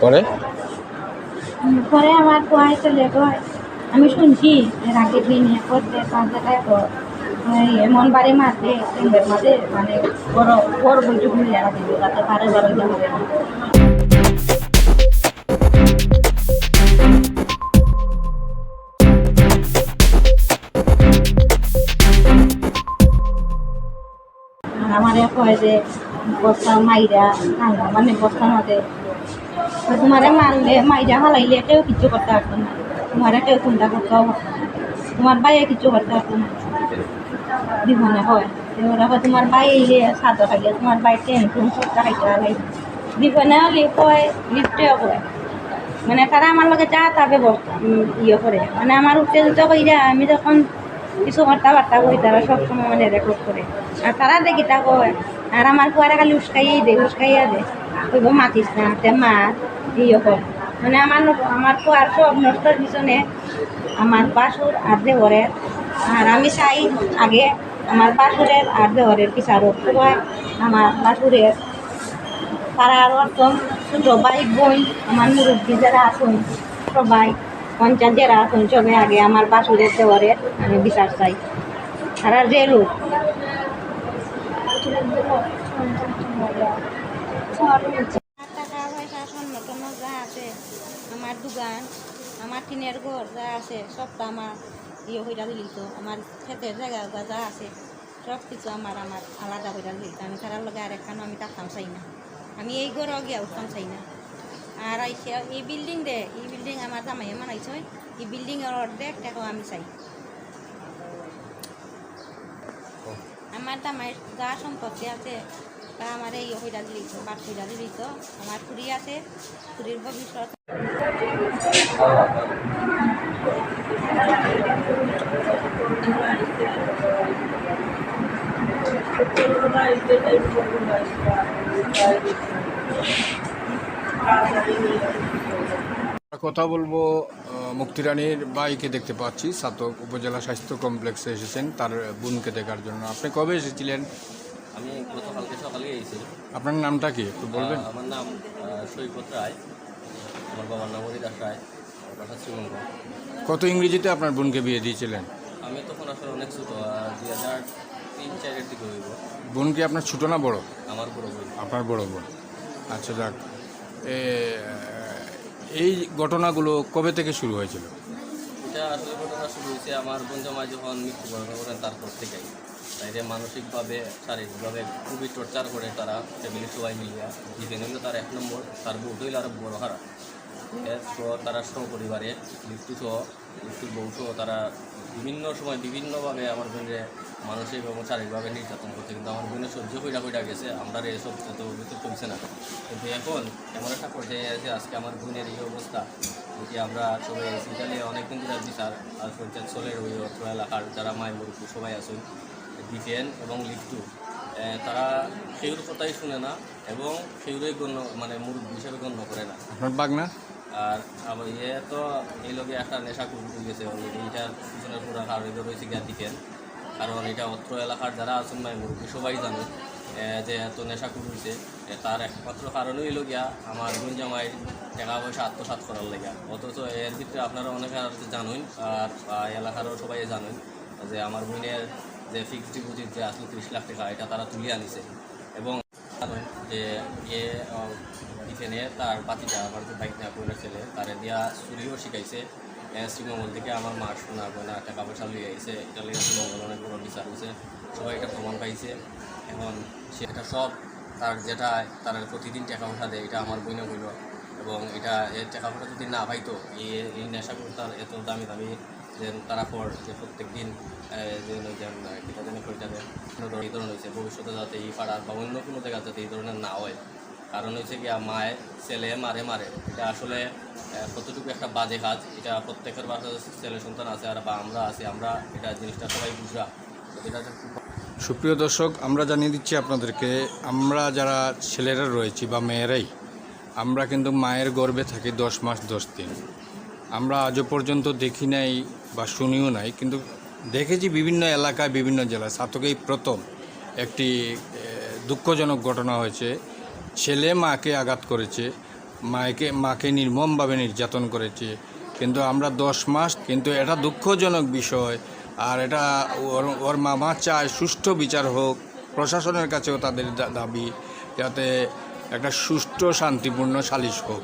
পরে? পরে আমার কোয়ায় চলে গয় আমি শুনছি, এর আগের দিন করতে পাঁচ জায়গায় এমন বাড়ি মারতে মাঝে মানে বড় বড় খুলে যারা দিল তাতে বারে আমার এক হয় যে, বস্তা মাইরা কাঙ্গা মানে বস্তা মধ্যে তোমারে মারলে মাইরা হালাইলে কেউ কিছু করতে পারতো না তোমারে কেউ চিন্তা করতেও পারতো তোমার বাইরে কিছু করতে পারতো না জীবনে হয় ওরা হয় তোমার বাই এলে সাদ খাইলে তোমার বাই টেনশন সবটা খাইতে হালাই জীবনে হলে কয় লিফটেও কয়। মানে তারা আমার লগে যা তা ইয়ে করে মানে আমার উত্তেজিত কইরা আমি যখন কিছু কথাবার্তা কই তারা সবসময় মানে রেকর্ড করে। আর তারা দেখি তা কয়, আর আমার কুয়ারা খালি উস্কাইয়াই দে, উস্কাইয়া দে। কইব মাতিস না, তে মার ইয়ে কর মানে আমার আমার কুয়ার সব নষ্টর পিছনে আমার বাসুর আর দেহরের, আর আমি চাই আগে আমার বাসুরের আর দেওরের পিছারও কুয়ায় আমার বাসুরের পাড়ার একদম ছোটো ভাই, বোন, আমার মুরব্বী যারা আসুন সবাই পঞ্চায়েত যারা আছেন সবে আগে আমার বাসুরের দেওয়ারের আমি বিচার চাই। তারা যে লোক? যা আছে আমার দোকান, আমার টিনের ঘর যা আছে সবটা আমার ইয়ে হইয়া দিলিত। আমার ক্ষেতের জায়গা যা আছে, সব কিছু আমার আমার আলাদা হইয়া দিলিত। আমি তারার লগে আর একখানো আমি থাকতাম চাই না। আমি এই ঘরও গিয়া উঠতাম চাই না। আর আইসে, এই বিল্ডিং দে, এই বিল্ডিং আমার জামাইয়ে মানাইছে এই বিল্ডিংয়ের অর্ধেক টাকাও আমি চাই। আমার জামাইয়ের যা সম্পত্তি আছে, তা আমার এই হইয়া দিলিত বাট হইয়া দিলিত আমার খুড়ি আছে, খুড়ির ভবিষ্যৎ। কথা বলব মুক্তিরানীর বাইকে দেখতে পাচ্ছি। সাতক উপজেলা স্বাস্থ্য কমপ্লেক্সে এসেছেন তার বোনকে দেখার জন্য। আপনি কবে এসেছিলেন? আমি গতকালকে সকালে এসেছি আপনার নামটা কি? একটু বলবেন? আমার নাম সৈকত রায়। আমার বাবার নাম হরিদাস রায়। বাসা শ্রীমঙ্গ কত ইংরেজিতে আপনার বোনকে বিয়ে দিয়েছিলেন? আমি তখন আসলে অনেক ছোট দুই হাজার তিন চারের দিকে হইব। বোন কি আপনার ছোটো না বড়? আমার বড় বই আপনার বড় বোন। আচ্ছা যাক। এই ঘটনাগুলো কবে থেকে শুরু হয়েছিল? শুরু হয়েছে আমার বোন জামাই যখন মৃত্যুবরণ করেন তারপর থেকেই। তাইলে মানসিকভাবে, শারীরিকভাবে খুবই টর্চার করে তারা ফ্যামিলি সবাই মিলিয়া। নিল তার এক নম্বর, তার বউ হইল আরও বড় হারা। তারা সপরিবারে মৃত্যু সহ মৃত্যুর বউ সহ তারা বিভিন্ন সময় বিভিন্নভাবে আমার বোনের মানসিক এবং শারীরিকভাবে নির্যাতন করছে কিন্তু আমার বোনের সহ্য কইরা কইরা গেছে আমরা এসব এত কিছু চলছে না। কিন্তু এখন এমন একটা পর্যায়ে আছে আজকে আমার বোনের এই অবস্থা যে আমরা সবাই সিরিয়ালে অনেকদিন ধরে বিচার আর পঞ্চায়েত চলের ওই অত্র এলাকার যারা মায় মুরব্বী সবাই আছেন ডিফেন এবং লিফটু তারা সেউর কথাই শুনে না এবং সেউরই গণ্য মানে মুরব্বী হিসেবে গণ্য করে না। আপনার বাগনা? আর আবার ইয়ে তো এই লগে একটা নেশা করে গেছে অলরেডি। এটার পুরো কারণ রয়েছে দিকেন কারণ এটা অত্র এলাকার যারা আছেন মাই মুরব্বী, সবাই জানে যে এত নেশা হয়েছে তার একমাত্র কারণ হইল গিয়া আমার বোন জামাই টাকা পয়সা আত্মসাৎ করার লেগা। অথচ এর ভিতরে আপনারা অনেকে আর জানেন, আর এলাকারও সবাই জানেন, যে আমার বোনের যে ফিক্সড ডিপোজিট যে আসলে তিরিশ লাখ টাকা, এটা তারা তুলে আনিছে। এবং জানেন যে ইয়ে এখানে তার বাতিটা আমার যে বাইক নেওয়া ছেলে, তারে দিয়া চুরিও শিখাইছে। শ্রীমঙ্গল থেকে আমার মা শোনা গয়না টাকা পয়সা লিয়ে আইছে। এটা লিয়ে শ্রীমঙ্গল অনেক বড় বিচার হয়েছে সবাই এটা প্রমাণ পাইছে। এখন সেটা সব তার যেটা তার প্রতিদিন টাকা পয়সা দেয়, এটা আমার বইনে হইল এবং এটা এর টাকা পয়সা যদি না পাইতো, এই এই নেশাগুলো তার এত দামি দামি যে তারা পর যে প্রত্যেক দিন যেন করে যাবে। এই ধরনের হয়েছে ভবিষ্যতে যাতে এই পাড়ার বা অন্য কোনো জায়গা যাতে এই ধরনের না হয়। কারণ হচ্ছে কি মায়ে, ছেলে মারে মারে। এটা আসলে কতটুকু একটা বাজে কাজ, এটা প্রত্যেকের বাসায় ছেলে সন্তান আছে আর বা আমরা আছি, আমরা এটা জিনিসটা সবাই বুঝা। সুপ্রিয় দর্শক, আমরা জানিয়ে দিচ্ছি আপনাদেরকে, আমরা যারা ছেলেরা রয়েছি বা মেয়েরাই, আমরা কিন্তু মায়ের গর্ভে থাকি দশ মাস দশ দিন। আমরা আজও পর্যন্ত দেখি নাই বা শুনিও নাই, কিন্তু দেখেছি বিভিন্ন এলাকায়, বিভিন্ন জেলায়। সাতকেই প্রথম একটি দুঃখজনক ঘটনা হয়েছে। ছেলে মাকে আঘাত করেছে মাকে মাকে নির্মমভাবে নির্যাতন করেছে। কিন্তু আমরা দশ মাস, কিন্তু এটা দুঃখজনক বিষয়। আর এটা ওর ওর মামা চায় সুষ্ঠু বিচার হোক, প্রশাসনের কাছেও তাদের দাবি, যাতে একটা সুষ্ঠু, শান্তিপূর্ণ সালিশ হোক।